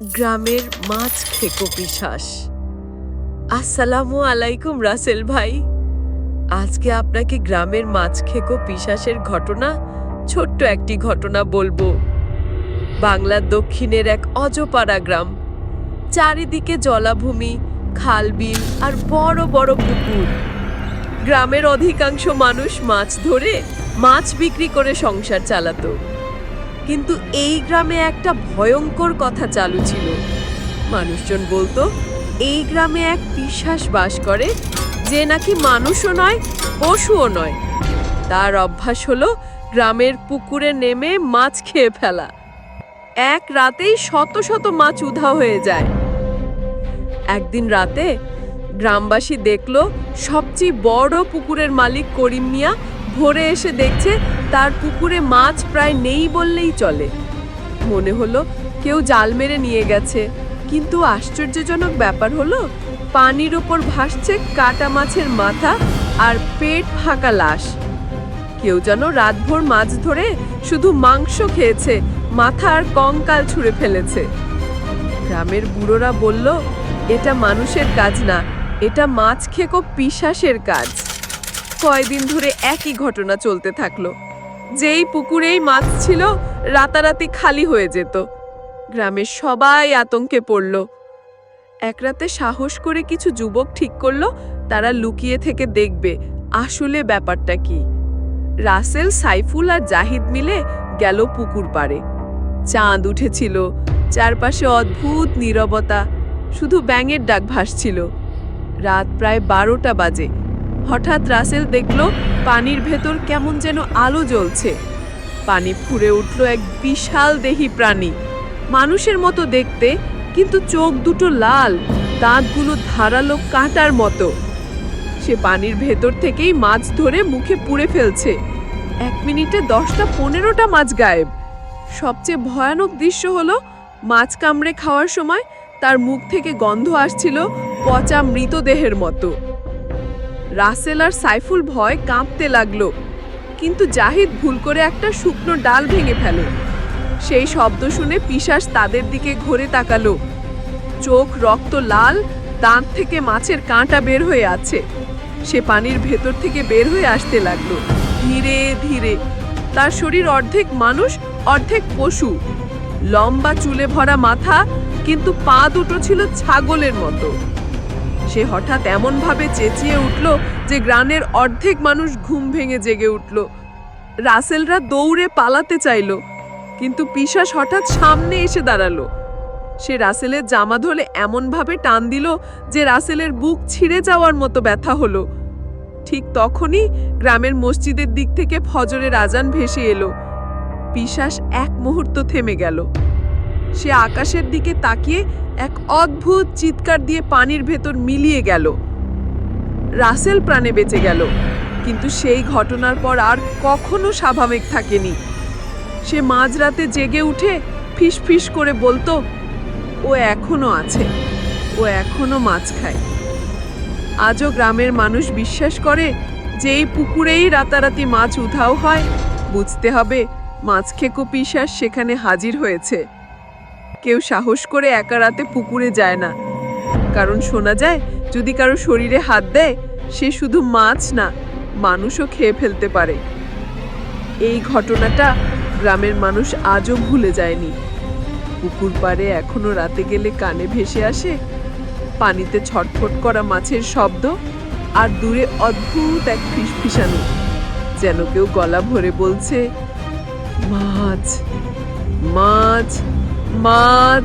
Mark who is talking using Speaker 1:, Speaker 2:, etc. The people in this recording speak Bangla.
Speaker 1: গ্রামের মাছ খেকো পিশাস আসসালামু আলাইকুম, রাসেল ভাই। আজকে আপনাকে গ্রামের মাছ খেকো পিশাসের ঘটনা, ছোট্ট একটি ঘটনা বলব। বাংলার দক্ষিণের এক অজপাড়া গ্রাম। চারিদিকে জলাভূমি খাল বিল আর বড় বড় পুকুর। গ্রামের অধিকাংশ মানুষ মাছ ধরে মাছ বিক্রি করে সংসার চালাতো। কিন্তু এই গ্রামে একটা ভয়ঙ্কর কথা চালু ছিল। মানুষজন বলতো, এই গ্রামে এক পিশাস বাস করে, যে নাকি মানুষও নয়, পশুও নয়। তার অভ্যাস হলো গ্রামের পুকুরে নেমে মাছ খেয়ে ফেলা। এক রাতেই শত শত মাছ উধা হয়ে যায়। একদিন রাতে গ্রামবাসী দেখল, সবচেয়ে বড় পুকুরের মালিক করিম মিয়া ভোরে এসে দেখছে তার পুকুরে মাছ প্রায় নেই বললেই চলে। মনে হলো কেউ জাল মেরে নিয়ে গেছে, কিন্তু আশ্চর্যজনক ব্যাপার হলো পানির ওপর ভাসছে কাটা মাছের মাথা আর পেট ফাঁকা লাশ। কেউ যেন রাতভর মাছ ধরে শুধু মাংস খেয়েছে, মাথা আর কঙ্কাল ছুঁড়ে ফেলেছে। গ্রামের বুড়োরা বলল, এটা মানুষের কাজ না, এটা মাছ খেকো পিশাসের কাজ। কয়দিন ধরে একই ঘটনা চলতে থাকল। যেই পুকুরেই মাছ ছিল, রাতারাতি খালি হয়ে যেত। গ্রামের সবাই আতঙ্কে পড়ল। এক রাতে সাহস করে কিছু যুবক ঠিক করল, তারা লুকিয়ে থেকে দেখবে আসলে ব্যাপারটা কি। রাসেল, সাইফুল আর জাহিদ মিলে গেল পুকুর পাড়ে। চাঁদ উঠেছিল, চারপাশে অদ্ভুত নীরবতা, শুধু ব্যাঙের ডাক ভাসছিল। রাত প্রায় বারোটা বাজে হঠাৎ রাসেল দেখল পানির ভেতর কেমন যেন আলো জ্বলছে। পানি ফুরে উঠল এক বিশাল দেহি প্রাণী। মানুষের মতো দেখতে, কিন্তু চোখ দুটো লাল, দাঁতগুলো ধারালো কাঁটার মতো। সে পানির ভেতর থেকেই মাছ ধরে মুখে পুড়ে ফেলছে। এক মিনিটে দশটা পনেরোটা মাছ গায়েব। সবচেয়ে ভয়ানক দৃশ্য হলো মাছ কামড়ে খাওয়ার সময় তার মুখ থেকে গন্ধ আসছিল পচা মৃতদেহের মতো। রাসেল আর সাইফুল ভয় কাঁপতে লাগল। কিন্তু জাহিদ ভুল করে একটা শুকনো ডাল ভেঙে ফেলে। সেই শব্দ শুনে পিশাস তাদের দিকে ঘুরে তাকালো। চোখ রক্ত লাল, দাঁত থেকে মাছের কাঁটা বের হয়ে আছে। সে পানির ভেতর থেকে বের হয়ে আসতে লাগল। ধীরে ধীরে। তার শরীর অর্ধেক মানুষ, অর্ধেক পশু। লম্বা চুলে ভরা মাথা, কিন্তু পা দুটো ছিল ছাগলের মতো। সে হঠাৎ এমনভাবে চেঁচিয়ে উঠল যে গ্রানের অর্ধেক মানুষ ঘুম ভেঙে জেগে উঠল। রাসেলরা দৌড়ে পালাতে চাইল, কিন্তু পিশাস হঠাৎ সামনে এসে দাঁড়াল। সে রাসেলের জামা ধরে এমনভাবে টান দিল যে রাসেলের বুক ছিঁড়ে যাওয়ার মতো ব্যথা হলো। ঠিক তখনই গ্রামের মসজিদের দিক থেকে ফজরের আজান ভেসে এলো। পিশাস এক মুহূর্ত থেমে গেল। সে আকাশের দিকে তাকিয়ে এক অদ্ভুত চিৎকার দিয়ে পানির ভেতর মিলিয়ে গেল। রাসেল প্রাণে বেঁচে গেল, কিন্তু সেই ঘটনার পর আর কখনো স্বাভাবিক থাকেনি। সে মাঝরাতে জেগে উঠে ফিস করে বলতো, ও এখনও আছে, ও এখনও মাছ খায়। আজও গ্রামের মানুষ বিশ্বাস করে যে এই পুকুরেই রাতারাতি মাছ উধাও হয়। বুঝতে হবে, মাছ খেকো পিসাস সেখানে হাজির হয়েছে। কেউ সাহস করে একা রাতে পুকুরে যায় না। কারণ শোনা যায়, যদি কারও শরীরে হাত দেয়, সে শুধু মাছ না, মানুষও খেয়ে ফেলতে পারে। এই ঘটনাটা গ্রামের মানুষ আজও ভুলে যায়নি। পুকুর পাড়ে এখনও রাতে গেলে কানে ভেসে আসে, পানিতে ছটফট করা মাছের শব্দ আর দূরে অদ্ভুত এক ফিসফিসানো, যেন কেউ গলা ভরে বলছে, মাছ মাছ মাছ